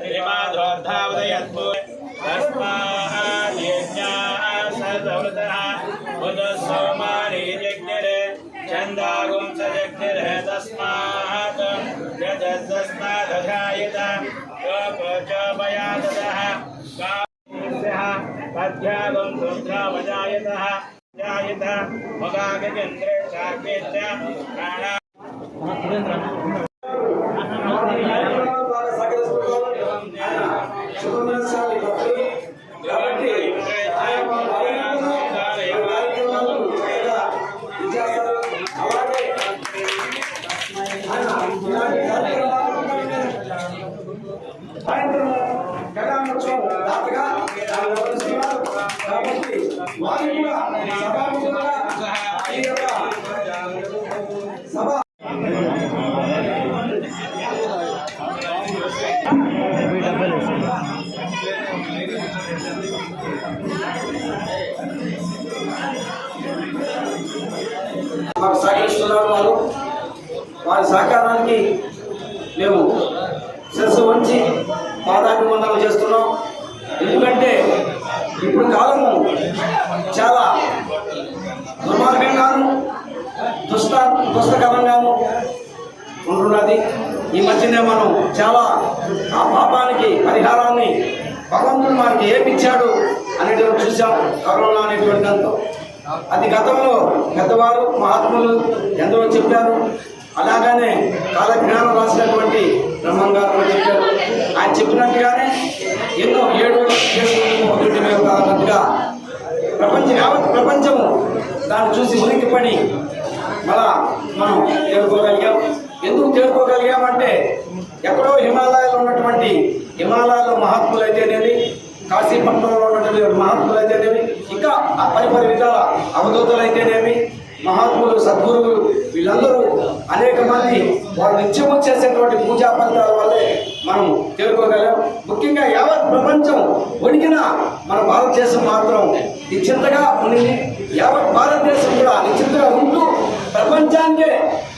त्रिपादोर्धावदयद्भू चन्दागुं स जग्निर्ह तस्मात् यजस्तस्मादधायत गोपयादः पद्भ्यागुं रुद्रावजायतः जायत मगागजेन्द्रे साग्नेत्र प्राणा పద్యాగం రుద్రావజాయతః జాయత మగాగజేంద్రే శాఖే చ మాకు సహకరిస్తున్నారు వారు. వారి సహకారానికి మేము శిరస్సు వంచి పాదాభివందనం చేస్తున్నాం. ఎందుకంటే ఇప్పుడు కాలము చాలా దుర్మార్గంగాను దుష్ట దుష్టకరంగాను ఉంటున్నది ఈ మధ్యనే మనం చాలా ఆ పాపానికి పరిహారాన్ని భగవంతుడు మనకి ఏమిచ్చాడు అనేటువంటి చూసాం కరోనా అనేటువంటి దాంతో అది గతంలో పెద్దవారు మహాత్ములు ఎందరో చెప్పారు అలాగనే కాలజ్ఞానం రాసినటువంటి బ్రహ్మం గారు కూడా చెప్పారు ఆయన చెప్పినట్టుగానే ఎన్నో ఏడు ఏడు ఒకటి మేము కాదన్నట్టుగా ప్రపంచం యావత్ ప్రపంచము దాన్ని చూసి ఉనికి మళ్ళా మనం చేరుకోగలిగాం ఎందుకు చేరుకోగలిగామంటే ఎక్కడో హిమాలయాల్లో ఉన్నటువంటి హిమాలయాల్లో మహాత్ములు అయితేనేవి కాశీపట్నంలో ఉన్నటువంటి మహాత్ములు అయితేనేవి ఇంకా పరిపరి విధాల అవధూతలు అయితేనేవి మహాత్ములు సద్గురువులు వీళ్ళందరూ అనేక మంది వారు నిత్యము చేసేటువంటి పూజా ఫలితాల వల్లే మనం చేరుకోగలం. ముఖ్యంగా యావత్ ప్రపంచం వణికిన మన భారతదేశం మాత్రం నిశ్చింతగా ఉండింది యావత్ భారతదేశం కూడా నిశ్చింతగా ఉంటూ ప్రపంచానికే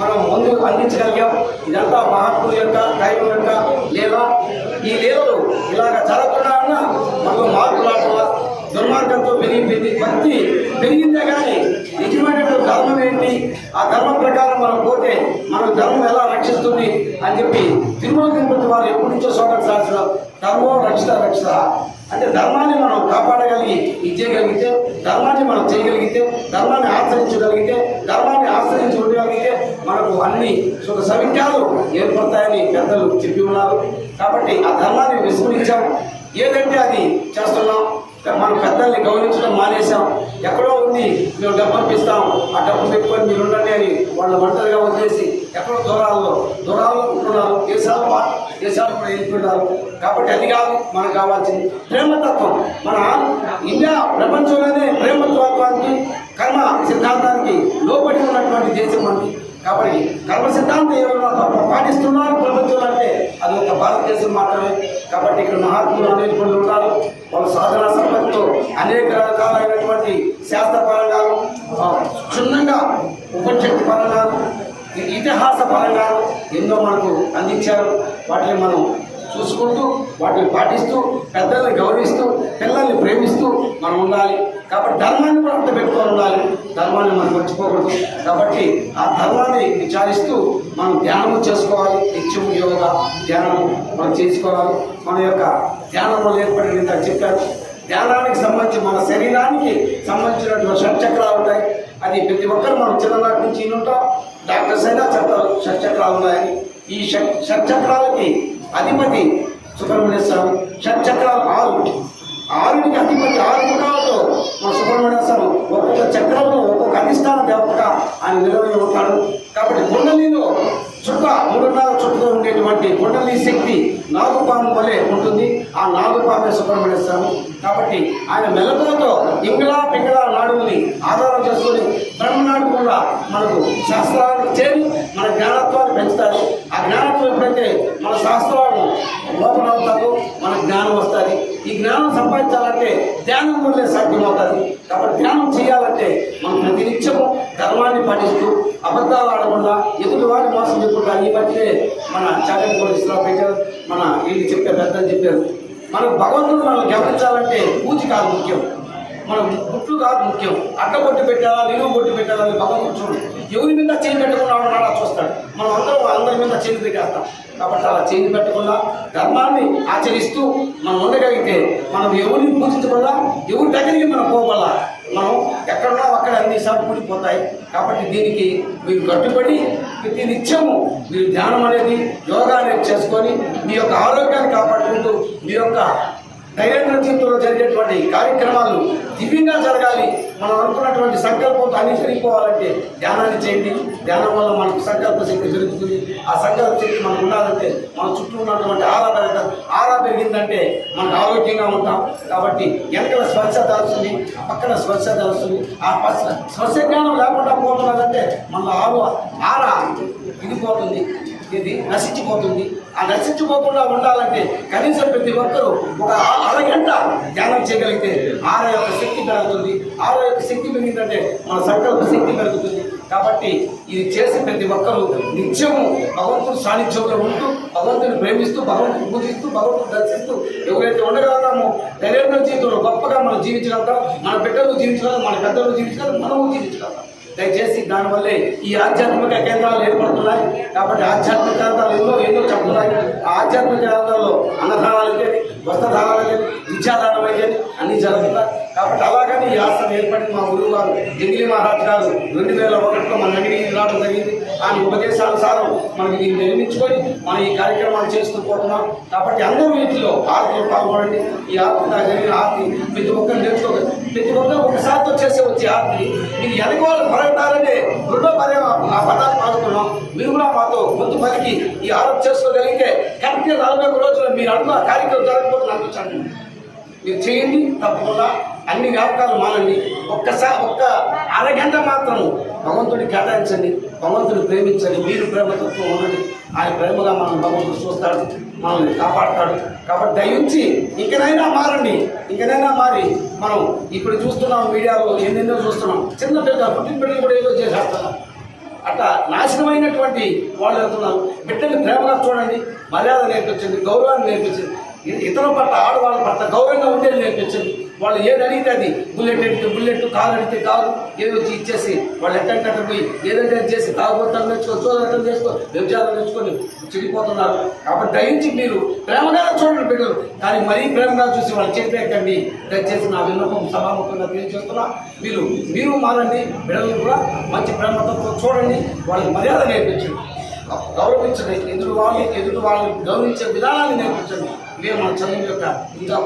మనం ముందుకు అందించగలిగాం. ఇదంతా మహాత్ముల యొక్క దైవం యొక్క లేవ ఈ లేవలు ఇలాగ జరగకుండా మనం మనకు దుర్మార్గంతో పెరిగిపోయింది. భక్తి పెరిగిందే కానీ నిజమైనటువంటి ధర్మం ఏంటి? ఆ ధర్మం ప్రకారం మనం పోతే మనకు ధర్మం ఎలా రక్షిస్తుంది అని చెప్పి తిరుమల తిరుపతి వారు ఎప్పటి నుంచో సోదరు సాధించడం ధర్మం రక్షిత రక్షిత. అంటే ధర్మాన్ని మనం కాపాడగలిగి ఇచ్చేయగలిగితే ధర్మాన్ని మనం చేయగలిగితే ధర్మాన్ని ఆచరించగలిగితే ధర్మాన్ని ఆశ్రయించి ఉండగలిగితే మనకు అన్ని సుఖ సవిఖ్యాలు ఏర్పడతాయని పెద్దలు చెప్పి ఉన్నారు. కాబట్టి ఆ ధర్మాన్ని విస్మరించాం. ఏదంటే అది చేస్తున్నాం. మన పెద్దల్ని గౌరవించడం మానేశాం. ఎక్కడో ఉంది మేము డబ్బు పంపిస్తాం ఆ డబ్బు పెట్టుకొని మీరు ఉండండి అని వాళ్ళు ఒంటరిగా వదిలేసి ఎక్కడో దూరాల్లో దూరాల్లో ఉంటున్నారు. దేశాలు దేశాలు కూడా వెళ్ళిపోతున్నారు కాబట్టి అది కాదు మనకు కావాల్సింది. ప్రేమతత్వం. మన ఇండియా ప్రపంచంలోనే ప్రేమతత్వానికి కర్మ సిద్ధాంతానికి లోబడి ఉన్నటువంటి దేశం మనకి కాబట్టి కర్మ సిద్ధాంతం ఏమైనా పాటిస్తున్నారు ప్రపంచంలో అంటే అది ఒక భారతదేశం మాత్రమే. కాబట్టి ఇక్కడ మహాత్ములు అనేక మంది ఉన్నారు. వాళ్ళ సాధన సంపత్తితో అనేక రకాలైనటువంటి శాస్త్ర పరంగాను క్షుణ్ణంగా ఉపశక్తి పరంగా ఇతిహాస పరంగా ఎన్నో మనకు అందించారు. వాటిని మనం చూసుకుంటూ వాటిని పాటిస్తూ పెద్దల్ని గౌరవిస్తూ పిల్లల్ని ప్రేమిస్తూ మనం ఉండాలి. కాబట్టి ధర్మాన్ని కూడా అర్థం పెట్టుకొని ఉండాలి. ధర్మాన్ని మనం మర్చిపోకూడదు. కాబట్టి ఆ ధర్మాన్ని విచారిస్తూ మనం ధ్యానం చేసుకోవాలి. నిత్యం యోగా ధ్యానం మనం చేసుకోవాలి. మన యొక్క ధ్యానంలో ఏర్పడిన ఇందాక చెప్పారు. ధ్యానానికి సంబంధించి మన శరీరానికి సంబంధించినటువంటి షట్చక్రాలు ఉంటాయి. అది ప్రతి ఒక్కరు మనం చిన్ననాటి నుంచి ఉంటాం. డాక్టర్స్ అయినా చెప్తారు షట్చక్రాలు ఉన్నాయని. ఈ షట్ షట్చక్రాలకి అధిపతి సుబ్రహ్మణ్య స్వామి. షట్చక్రాలు ఆరు. ఆరునికి అధిపతి ఆరు ముఖాలతో మన సుబ్రహ్మణ్య స్వామి ఒక్కొక్క చక్రంలో ఒక్కొక్క అధిష్టాన దేవతగా ఆయన నిలబడి ఉంటాడు. కాబట్టి కుండలిలో చుక్క మూడున్నర చుట్టూ ఉండేటువంటి కుండలి శక్తి నాగుపాము వలె ఉంటుంది. ఆ నాగుపామే సుబ్రహ్మణ్య స్వామి కాబట్టి ఆయన మెలకులతో ఇంగిలా పింగళా నాడుల్ని ఆధారం చేసుకొని బ్రహ్మనాడు కూడా మనకు శాస్త్రాలకు చేరి మన జ్ఞానత్వాన్ని పెంచుతారు. ఆ జ్ఞానత్వం ఎప్పుడైతే మన శాస్త్రాలను లోపల మన జ్ఞానం వస్తుంది. ఈ జ్ఞానం సంపాదించాలంటే ధ్యానం వల్లే సాధ్యమవుతుంది. కాబట్టి ధ్యానం చేయాలంటే మనం ప్రతి నిత్యము ధర్మాన్ని పాటిస్తూ అబద్ధాలు ఆడకుండా ఎదుటి వాడి మోసం చెప్పకుండా ఈ మధ్యనే మన చాకటి పోలీసులో పెట్టారు మన వీళ్ళు చెప్పారు పెద్దలు చెప్పారు. మనకు భగవంతుడు మనం గమనించాలంటే పూజ కాదు ముఖ్యం. మనం గుట్లు కాదు ముఖ్యం. అడ్డ బొట్టు పెట్టాలా నిలువు బొట్టు పెట్టాలా అని భగవంతుడు చూడు ఎవరి మీద చేయి పెట్టకుండా అలా చూస్తాడు. మనం అందరం అందరి మీద చేతి పెట్టేస్తాం కాబట్టి అలా చేతి పెట్టకుండా ధర్మాన్ని ఆచరిస్తూ మనం ఉండగలిగితే మనం ఎవరిని పూజించబడాలా ఎవరి దగ్గరికి మనం పోవాలా మనం ఎక్కడున్నా అక్కడ అన్ని సార్లు కూడిపోతాయి కాబట్టి దీనికి మీరు కట్టుబడి ప్రతి నిత్యము మీరు ధ్యానం అనేది యోగా అనేది చేసుకొని మీ యొక్క ఆరోగ్యాన్ని కాపాడుకుంటూ మీ యొక్క దైనందిన జీవితంలో జరిగేటువంటి కార్యక్రమాలు దివ్యంగా జరగాలి. మనం అనుకున్నటువంటి సంకల్పంతో అనుసరిపోవాలంటే ధ్యానాన్ని చేయండి. ధ్యానం వల్ల మనకు సంకల్ప శక్తి పెరుగుతుంది. ఆ సంకల్ప శక్తి మనకు ఉండాలంటే మన చుట్టూ ఉన్నటువంటి ఆరా పెరగ ఆరా పెరిగిందంటే మనకు ఆరోగ్యంగా ఉంటాం. కాబట్టి వెనకల స్వచ్ఛత వస్తుంది పక్కన స్వచ్ఛత వస్తుంది ఆ పచ్చ స్వచ్ఛ జ్ఞానం లేకుండా పోతున్నదంటే మన ఆరు ఆరా ఇది పోతుంది ఇది నశించిపోతుంది. ఆ నశించిపోకుండా ఉండాలంటే కనీసం ప్రతి ఒక్కరూ ఒక అరగంట ధ్యానం చేయగలిగితే ఆర యొక్క శక్తి పెరుగుతుంది. ఆర యొక్క శక్తి పెరిగిందంటే మన సంకల్ప శక్తి పెరుగుతుంది. కాబట్టి ఇది చేసి ప్రతి ఒక్కరూ నిత్యము భగవంతుని సాన్నిధ్యంలో ఉంటూ భగవంతుని ప్రేమిస్తూ భగవంతుని పూజిస్తూ భగవంతుని దర్శిస్తూ ఎవరైతే ఉండగలుగుతామో దైనందిన జీవితంలో గొప్పగా మనం జీవించగలుగుతాం. మన బిడ్డలు జీవించగలం మన పెద్దలు జీవించగలం మనము జీవించగలుగుతాం. దయచేసి దానివల్లే ఈ ఆధ్యాత్మిక కేంద్రాలు ఏర్పడుతున్నాయి. కాబట్టి ఆధ్యాత్మిక కేంద్రాలు ఎన్నో ఎన్నో చెప్తున్నాయి. ఆ ఆధ్యాత్మిక కేంద్రాల్లో అన్నదానాలు కానీ వస్త్రదానాలు కానీ విద్యాదానం అయ్యేది అన్నీ జరుగుతున్నాయి కాబట్టి అలాగని ఈ ఆశ్రమం ఏర్పడింది మా గురువు గారు దిగిలి మహారాజ్ గారు. రెండు వేల ఒకటిలో మన నగిరికి రావడం జరిగింది. ఆయన ఉపదేశానుసారం మనం దీన్ని నిర్మించుకొని మనం ఈ కార్యక్రమాలు చేస్తూ పోతున్నాం. కాబట్టి అందరూ వీటిలో ఆర్తిలో పాల్గొనండి. ఈ ఆర్తి జరిగిన ఆర్తి ప్రతి ఒక్కరు నేర్చుకోగలరు ప్రతి ఒక్కరు ఒకసారితో చేసే వచ్చే ఆర్తి మీరు వాళ్ళు పరగటాలనే రెండో పదే ఆ పదాలు పాల్గొన్నాం మీరు కూడా మాతో ముందు పలికి ఈ ఆరోపణ చేసుకోగలిగితే కరెక్ట్గా నలభై ఒక రోజులు మీరు అనుకున్న కార్యక్రమం జరగకపోతే నాకు చండి మీరు చేయండి తప్పకుండా. అన్ని వ్యాపకాలు మానండి. ఒక్కసారి ఒక్క అరగంట మాత్రం భగవంతుడి కేటాయించండి భగవంతుని ప్రేమించండి మీరు ప్రేమతత్వం ఉండండి. ఆయన ప్రేమగా మనం భగవంతుడు చూస్తాడు మనల్ని కాపాడతాడు. కాబట్టి దయించి ఇంకనైనా మారండి ఇంకనైనా మారి మనం ఇప్పుడు చూస్తున్నాం మీడియాలో ఎన్నెన్నో చూస్తున్నాం. చిన్న పిల్లలు పుట్టిన పిల్లలు కూడా ఏదో చేసేస్తున్నాం. అట్లా నాశనమైనటువంటి వాళ్ళు వెళ్తున్నారు బిడ్డని ప్రేమగా చూడండి మర్యాద నేర్పించండి గౌరవాన్ని నేర్పించండి. ఇతరుల పట్ల ఆడవాళ్ళ పట్ల గౌరవంగా ఉండేది నేర్పించింది వాళ్ళు ఏది అడిగితే అది. బుల్లెట్ అడిగితే బుల్లెట్ కారు అడిగితే కారు ఏదో వచ్చి ఇచ్చేసి వాళ్ళు ఎట్టంటే పోయి ఏదంటే చేసి తాగుబోతాలు నేర్చుకో చోదటం చేసుకో వ్యభిచారం నేర్చుకొని చెడిపోతున్నారు కాబట్టి దయించి మీరు ప్రేమగా చూడండి బిడ్డలు. కానీ మరీ ప్రేమగా చూసి వాళ్ళు చెప్పేకండి దయచేసి నా విన్నపం సభాముఖంగా తెలియజేస్తున్నా. మీరు మీరు మారండి. బిడ్డలను కూడా మంచి ప్రేమతో చూడండి. వాళ్ళకి మర్యాద నేర్పించండి. గౌరవించండి. ఎదురు వాళ్ళని ఎదుటి వాళ్ళని గౌరవించే విధానాన్ని నేర్పించండి. ఇవే మన చదువు యొక్క ఇంకా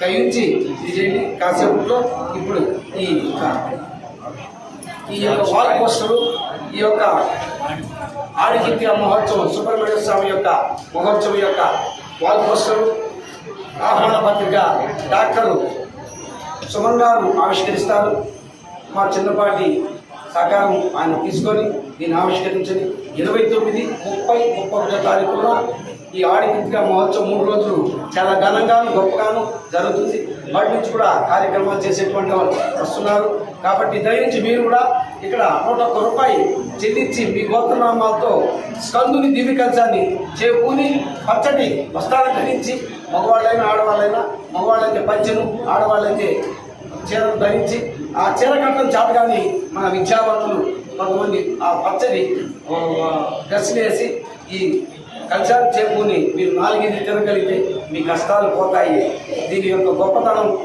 దయించి ఇది చేయండి కాసేపులో ఇప్పుడు ఈ యొక్క ఈ యొక్క వాల్ పోస్టరు ఈ యొక్క ఆడికిత్య మహోత్సవం సుబ్రహ్మణ్య స్వామి యొక్క మహోత్సవం యొక్క వాల్ పోస్టరు ఆహ్వాన పత్రిక డాక్టరు సుమన్ గారు ఆవిష్కరిస్తారు. మా చిన్నపాటి సహకారం ఆయన తీసుకొని దీన్ని ఆవిష్కరించండి ఇరవై తొమ్మిది ముప్పై ముప్పై ఒకటో తారీఖున ఈ ఆడిగిత్య మహోత్సవం మూడు రోజులు చాలా ఘనంగాను గొప్పగాను జరుగుతుంది. వాటి నుంచి కూడా కార్యక్రమాలు చేసేటువంటి వాళ్ళు వస్తున్నారు. కాబట్టి దయించి మీరు కూడా ఇక్కడ నూట ఒక్క రూపాయి చెల్లించి మీ గోత్రనామాలతో స్కందుని దివ్య చేకూని పచ్చటి వస్త్రాలు ధరించి మగవాళ్ళైనా ఆడవాళ్ళైనా మగవాళ్ళైతే పంచెను ఆడవాళ్ళైతే చీరను ధరించి ఆ చీర కట్టడం చేతగాని మన విద్యావంతులు కొంతమంది ఆ పచ్చడి డ్రెస్సులు వేసి ఈ కల్చర్ చేకూని మీరు నాలుగైదు తిరగలిగితే మీ కష్టాలు పోతాయి. దీని యొక్క గొప్పతనం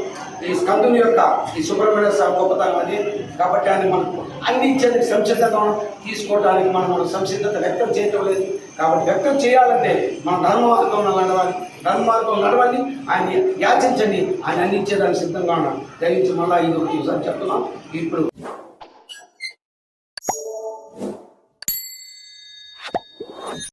ఈ స్కందుని యొక్క ఈ సుబ్రహ్మణ్య స్వామి గొప్పతనం అది. కాబట్టి ఆయన మనకు అందించేందుకు సంసిద్ధత తీసుకోవడానికి మనం మన సంసిద్ధత వ్యక్తం చేయటం లేదు. కాబట్టి వ్యక్తం చేయాలంటే మన ధర్మవార్గంలో నడవాలి. ధర్మ నడవాలి. నడవండి ఆయన యాచించండి. ఆయన అందించేదానికి సిద్ధంగా ఉన్నాం దయచేసి మళ్ళీ ఇది ఒకటి చెప్తున్నాం. ఇప్పుడు